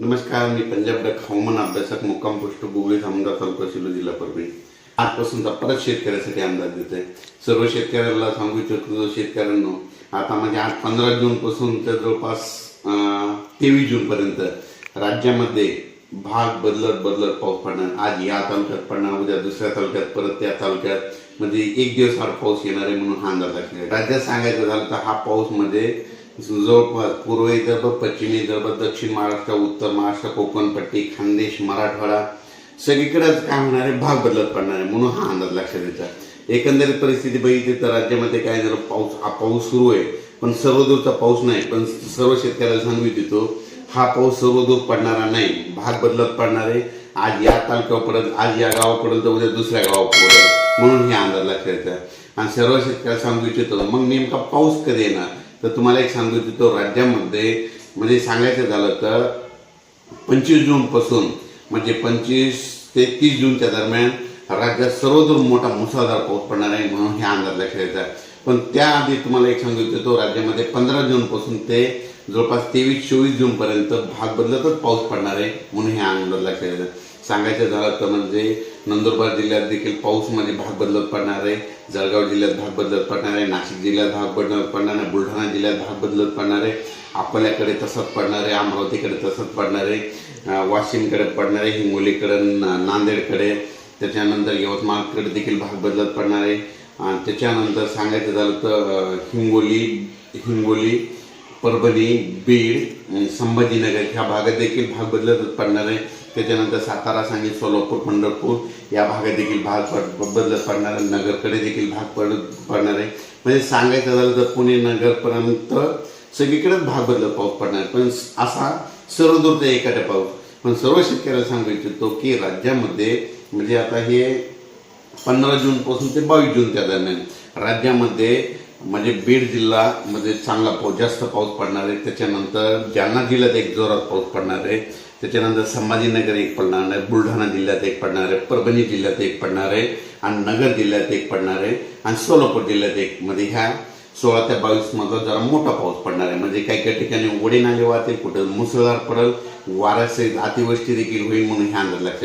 नमस्कार मी पंजाब डक हवामान अभ्यासक मुक्काम पोस्ट गुगळी धामणगाव तालुका जिल्हा परभणी. आजपासूनचा परत शेतकऱ्यासाठी अंदाज देतोय. सर्व शेतकऱ्याला सांगू इच्छितो शेतकऱ्यांनो आता म्हणजे आज पंधरा जून पासून तर जवळपास तेवीस जून पर्यंत राज्यामध्ये भाग बदलत बदलत पाऊस पडणार. आज या तालुक्यात पडणार उद्या दुसऱ्या तालुक्यात परत त्या तालुक्यात. म्हणजे एक दिवस हा पाऊस येणार आहे म्हणून हा अंदाज लागला राज्यात सांगायचं झालं तर हा पाऊस म्हणजे जवळपास पूर्व विदर्भ पश्चिम विदर्भ दक्षिण महाराष्ट्र उत्तर महाराष्ट्र कोकण पट्टी खानदेश मराठवाडा सगळीकडेच काय होणार? आहे भाग बदलत पडणार. आहे म्हणून हा अंदाज लक्षात येतात एकंदरीत परिस्थिती बघितली तर राज्यामध्ये काय झालं पाऊस हा पाऊस सुरू आहे पण सर्वदूरचा पाऊस नाही पण सर्व शेतकऱ्याला सांगू इच्छितो हा पाऊस सर्वदूर पडणारा नाही. भाग बदलत पडणार. आहे आज या तालुक्यावर पडत आज या गावापर्यंत उद्या दुसऱ्या गावावर पडत म्हणून हे अंदाज लक्षात येतात आणि सर्व शेतकऱ्याला सांगू इच्छितो मग नेमका पाऊस कधी येणार? तर तुम्हाला एक सांगू इच्छितो राज्यामध्ये म्हणजे सांगायचं झालं तर पंचवीस जूनपासून म्हणजे पंचवीस ते तीस जूनच्या दरम्यान राज्यात सर्वदूर मोठा मुसळधार पाऊस पडणार आहे म्हणून हे अंदाज लक्षात येतात पण त्याआधी तुम्हाला एक सांगू इच्छितो राज्यामध्ये पंधरा जूनपासून ते जवळपास तेवीस चोवीस जून पर्यंत भाग बदलतच पाऊस पडणार आहे म्हणून हे अंदाज लक्षात येतं सांगायचं झालं तर म्हणजे नंदुरबार जिल्ह्यात देखील पाऊस म्हणजे भाग बदलत पडणार आहे जळगाव जिल्ह्यात भाग बदलत पडणार आहे नाशिक जिल्ह्यात भाग बदलत पडणार आहे बुलढाणा जिल्ह्यात भाग बदलत पडणार आहे अकोल्याकडे तसंच पडणार आहे अमरावतीकडे तसंच पडणार आहे वाशिमकडे पडणार आहे हिंगोलीकडे ना- नांदेडकडे त्याच्यानंतर यवतमाळकडे देखील भाग बदलत पडणार आहे. आणि त्याच्यानंतर सांगायचं झालं तर हिंगोली हिंगोली परभणी बीड आणि संभाजीनगर ह्या भागात देखील भाग बदलत पडणार आहे. त्याच्यानंतर सातारा सांगली सोलापूर पंढरपूर या भागात देखील भाग पड बदलत पडणार आहे. नगरकडे देखील भाग पड पडणार आहे. म्हणजे सांगायचं झालं तर पुणे नगरपर्यंत सगळीकडेच भाग बदलत पाऊस पडणार आहे. पण असा सर्वदूरचा एखाद्या पाऊस. पण सर्व शेतकऱ्याला सांगू इच्छितो की राज्यामध्ये म्हणजे आता हे पंधरा जूनपासून ते बावीस जूनच्या दरम्यान राज्यामध्ये म्हणजे बीड जिल्हामध्ये चांगला पाऊस जास्त पाऊस पडणार आहे. त्याच्यानंतर जालना जिल्ह्यात एक जोरात पाऊस पडणार आहे. त्याच्यानंतर संभाजीनगर एक पडणार आहे बुलढाणा जिल्ह्यात एक पडणार आहे. परभणी जिल्ह्यात एक पडणार आहे. आणि नगर जिल्ह्यात एक पडणार आहे. आणि सोलापूर जिल्ह्यात एक मध्ये ह्या सोळा ते बावीसमधला जरा मोठा पाऊस पडणार आहे. म्हणजे काही काही ठिकाणी ओढे नाले वाहतील कुठं मुसळधार पडेल वाऱ्याचे अतिवृष्टी देखील होईल म्हणून ह्या अंदाज लक्षात